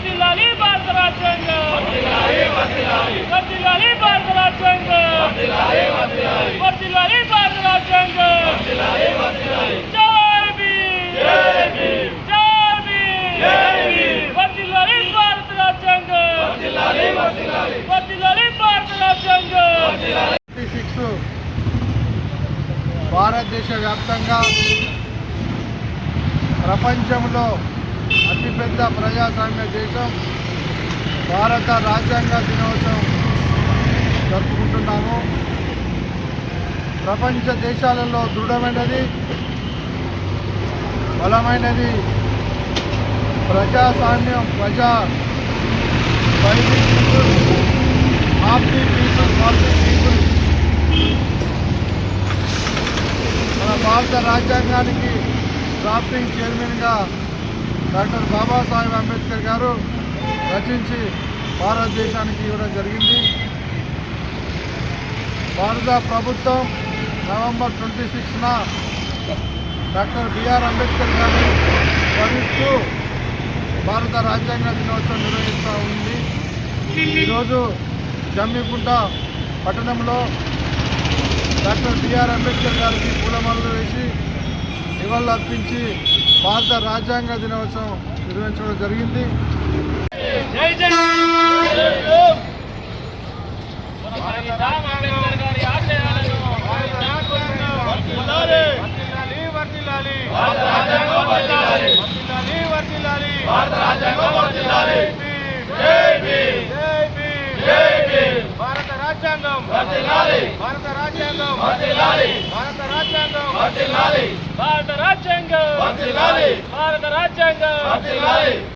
వర్దిల్లాలి భారత రాజ్యాంగం. వర్దిల్లాలి భారత రాజ్యాంగం. వర్దిల్లాలి భారత రాజ్యాంగం. జై భారత రాజ్యాంగం. వర్దిల్లాలి భారత భారతదేశ వ్యాప్తంగా ప్రపంచంలో అతిపెద్ద ప్రజాస్వామ్య దేశం భారత రాజ్యాంగ దినోత్సవం జరుపుకుంటున్నాము. ప్రపంచ దేశాలలో దృఢమైనది బలమైనది ప్రజాస్వామ్యం ప్రజా people of the people for the people. మన భారత రాజ్యాంగానికి డ్రాఫ్టింగ్ చైర్మన్గా డాక్టర్ బాబాసాహెబ్ అంబేద్కర్ గారు రచించి భారతదేశానికి ఇవ్వడం జరిగింది. భారత ప్రభుత్వం నవంబర్ ట్వంటీ సిక్స్న డాక్టర్ బిఆర్ అంబేద్కర్ గారిని స్మరిస్తూ భారత రాజ్యాంగ దినోత్సవం నిర్వహిస్తూ ఉంది. ఈరోజు జమ్మికుంట పట్టణంలో డాక్టర్ బిఆర్ అంబేద్కర్ గారికి పూలమాలలు వేసి నివాళులు అర్పించి భారత రాజ్యాంగ దినోత్సవం నిర్వహించడం జరిగింది. భారత రాజ్యాంగం. భారత రాజ్యాంగం వర్ధిల్లాలి జై భీమ్ జై భీమ్ జై భీమ్ భారత రాజ్యాంగం వర్ధిల్లాలి భారత రాజ్యాంగం వర్ధిల్లాలి భారత రాజ్యాంగం వర్ధిల్లాలి భారత రాజ్యాంగం. భారత రాజ్యాంగం.